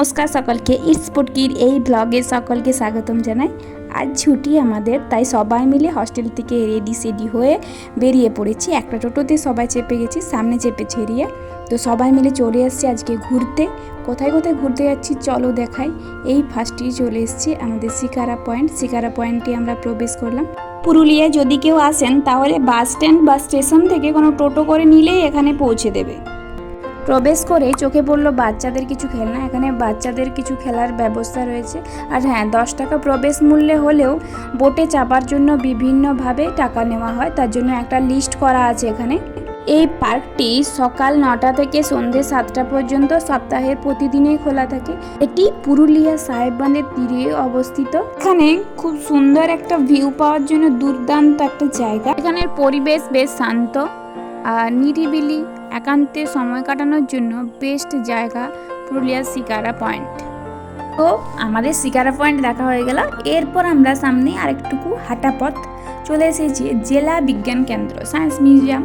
নমস্কার সকলকে ইটস পুটকির এই ব্লগে সকলকে স্বাগতম জানাই। আজ ছুটি আমাদের, তাই সবাই মিলে হস্টেল থেকে রেডি সেডি হয়ে বেরিয়ে পড়েছি। একটা টোটোতে সবাই চেপে গেছি, সামনে চেপে ছেড়িয়ে। তো সবাই মিলে চলে এসেছি আজকে ঘুরতে। কোথায় কোথায় ঘুরতে যাচ্ছি চলো দেখাই। এই ফার্স্টেই চলে এসেছি আমাদের শিকারা পয়েন্ট শিকারা পয়েন্টে আমরা প্রবেশ করলাম। পুরুলিয়ায় যদি কেউ আসেন, তাহলে বাস স্ট্যান্ড বা স্টেশন থেকে কোনো টোটো করে নিলেই এখানে পৌঁছে দেবে। প্রবেশ করে চোখে পড়ল বাচ্চাদের কিছু খেলনা। এখানে বাচ্চাদের কিছু খেলার ব্যবস্থা রয়েছে। আর হ্যাঁ দশ টাকা প্রবেশ মূল্যে হলেও বোটে চাপার জন্য বিভিন্নভাবে টাকা নেওয়া হয়। তার জন্য একটা লিস্ট করা আছে এখানে। এই পার্কটি সকাল নটা থেকে সন্ধে সাতটা পর্যন্ত সপ্তাহের প্রতিদিনই খোলা থাকে। এটি পুরুলিয়া সাহেববাঁধের তীরে অবস্থিত। এখানে খুব সুন্দর একটা ভিউ পাওয়ার জন্য দুর্দান্ত একটা জায়গা। এখানের পরিবেশ বেশ শান্ত। নিরিবিলি, একান্তে সময় কাটানোর জন্য বেস্ট জায়গা পুরুলিয়ার শিকারা পয়েন্ট। তো আমাদের শিকারা পয়েন্ট দেখা হয়ে গেল। এরপর আমরা সামনে আরেকটুকু হাঁটা পথ চলে এসেছি জেলা বিজ্ঞান কেন্দ্র, সায়েন্স মিউজিয়াম।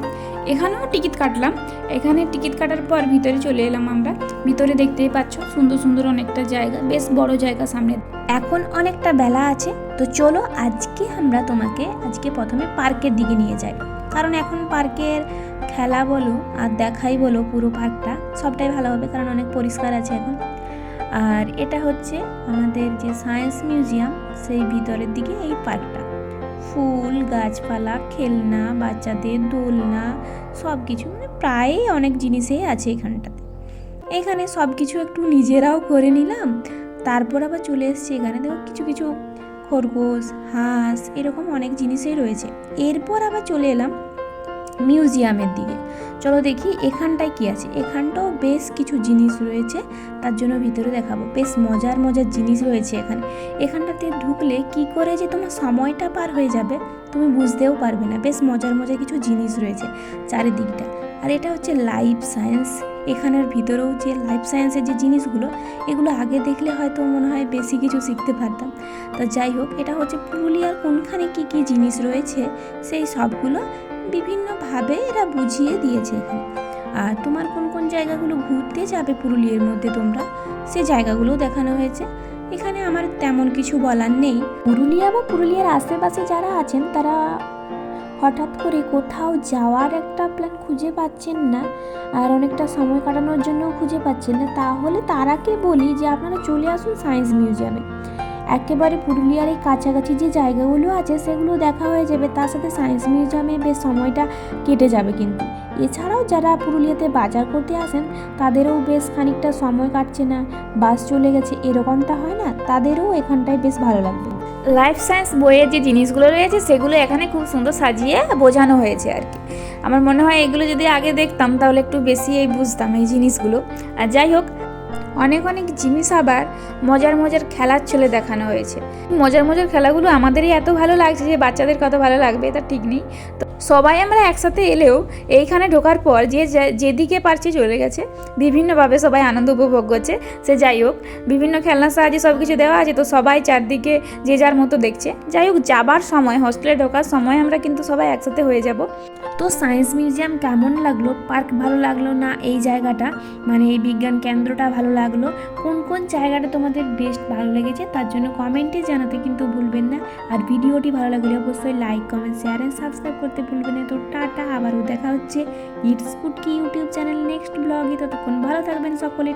এখানেও টিকিট কাটলাম। এখানে টিকিট কাটার পর ভিতরে চলে এলাম আমরা। ভিতরে দেখতেই পাচ্ছ, সুন্দর সুন্দর অনেকটা জায়গা, বেশ বড় জায়গা সামনে। এখন অনেকটা বেলা আছে, তো চলো আজকে আমরা তোমাকে আজকে প্রথমে পার্কের দিকে নিয়ে যাই। কারণ এখন পার্কের খেলা বলো আর দেখাই বলো পুরো পার্কটা, সবটাই ভালো হবে কারণ অনেক পরিষ্কার আছে এখন। আর এটা হচ্ছে আমাদের যে সায়েন্স মিউজিয়াম, সেই ভিতরের দিকে এই পার্কটা। ফুল, গাছপালা, খেলনা, বাচ্চাদের দোলনা সব কিছু মানে প্রায় অনেক জিনিসই আছে এখানটাতে। এখানে সব কিছু একটু নিজেরাও করে নিলাম, তারপর আবার চলে এসেছি এখানে। দেখো কিছু কিছু খরগোশ, হাঁস, এরকম অনেক জিনিসই রয়েছে। এরপর আবার চলে এলাম মিউজিয়ামের দিকে। চলো দেখি এখানটায় কি আছে। এখানটাও বেশ কিছু জিনিস রয়েছে, তার জন্য ভিতরে দেখাবো। বেশ মজার মজার জিনিস রয়েছে এখানে। এখানটাতে ঢুকলে কি করে যে তোমার সময়টা পার হয়ে যাবে, তুমি বুঝতেও পারবে না। বেশ মজার মজার কিছু জিনিস রয়েছে চারিদিকটা। আর এটা হচ্ছে লাইফ সায়েন্স এখানের ভিতরেও যে লাইফ সায়েন্সের যে জিনিসগুলো, এগুলো আগে দেখলে হয়তো মনে হয় বেশি কিছু শিখতে পারতাম। তা যাই হোক, এটা হচ্ছে পুরুলিয়ার কোনখানে কি কি জিনিস রয়েছে, সেই সবগুলো বিভিন্নভাবে এরা বুঝিয়ে দিয়েছে এখানে। আর তোমার কোন কোন জায়গাগুলো ঘুরতে যাবে পুরুলিয়ার মধ্যে তোমরা, সে জায়গাগুলোও দেখানো হয়েছে। এখানে আমার তেমন কিছু বলার নেই। পুরুলিয়া বা পুরুলিয়ার আশেপাশে যারা আছেন, তারা হঠাৎ করে কোথাও যাওয়ার একটা প্ল্যান খুঁজে পাচ্ছেন না আর অনেকটা সময় কাটানোর জন্য খুঁজে পাচ্ছেন না। তাহলে তারাকে বলি যে আপনারা চলে আসুন সায়েন্স মিউজিয়ামে একেবারে পুরুলিয়ার এই কাছাকাছি যে জায়গাগুলো আছে, সেগুলো দেখা হয়ে যাবে। তার সাথে সায়েন্স মিউজিয়ামে বেশ সময়টা কেটে যাবে কিন্তু। এছাড়াও যারা পুরুলিয়াতে বাজার করতে আসেন, তাদেরও বেশ খানিকটা সময় কাটছে না। বাস চলে গেছে, এরকমটা হয় না? তাদেরও এখানটায় বেশ ভালো লাগবে। লাইফ সায়েন্স বইয়ের যে জিনিসগুলো রয়েছে, সেগুলো এখানে খুব সুন্দর সাজিয়ে বোঝানো হয়েছে আর কি। আমার মনে হয় এগুলো যদি আগে দেখতাম, তাহলে একটু বেশি বুঝতাম এই জিনিসগুলো। আর যাই হোক অনেক অনেক জিনিস আবার মজার মজার খেলার ছলে দেখানো হয়েছে। মজার মজার খেলাগুলো আমাদেরই এত ভালো লাগছে যে বাচ্চাদের কত ভালো লাগবে, এটা ঠিক নেই। তো সবাই আমরা একসাথে এলেও এইখানে ঢোকার পর যে- যেদিকে পারছে চলে গেছে। বিভিন্নভাবে সবাই আনন্দ উপভোগ করছে। সে যাই হোক, বিভিন্ন খেলনার সাহায্যে সব কিছু দেওয়া আছে। তো সবাই চারদিকে যে যার মতো দেখছে। যাই হোক, যাবার সময় হোস্টেলে ঢোকার সময় আমরা কিন্তু সবাই একসাথে হয়ে যাব। তো সায়েন্স মিউজিয়াম কেমন লাগল? পার্ক ভালো লাগল না এই জায়গাটা? মানে এই বিজ্ঞান কেন্দ্রটা ভালো লাগল? কোন কোন জায়গাটা তোমাদের বেস্ট ভালো লেগেছে? তার জন্য কমেন্টে জানাতে কিন্তু ভুলবেন না। আর ভিডিওটি ভালো লাগলে অবশ্যই like comment share and subscribe করতে ভুলবেন না। তো টাটা, আবারও দেখা হচ্ছে ইটস ফুড কি ইউটিউব চ্যানেল নেক্সট ব্লগে ততক্ষণ ভালো থাকবেন সকলে।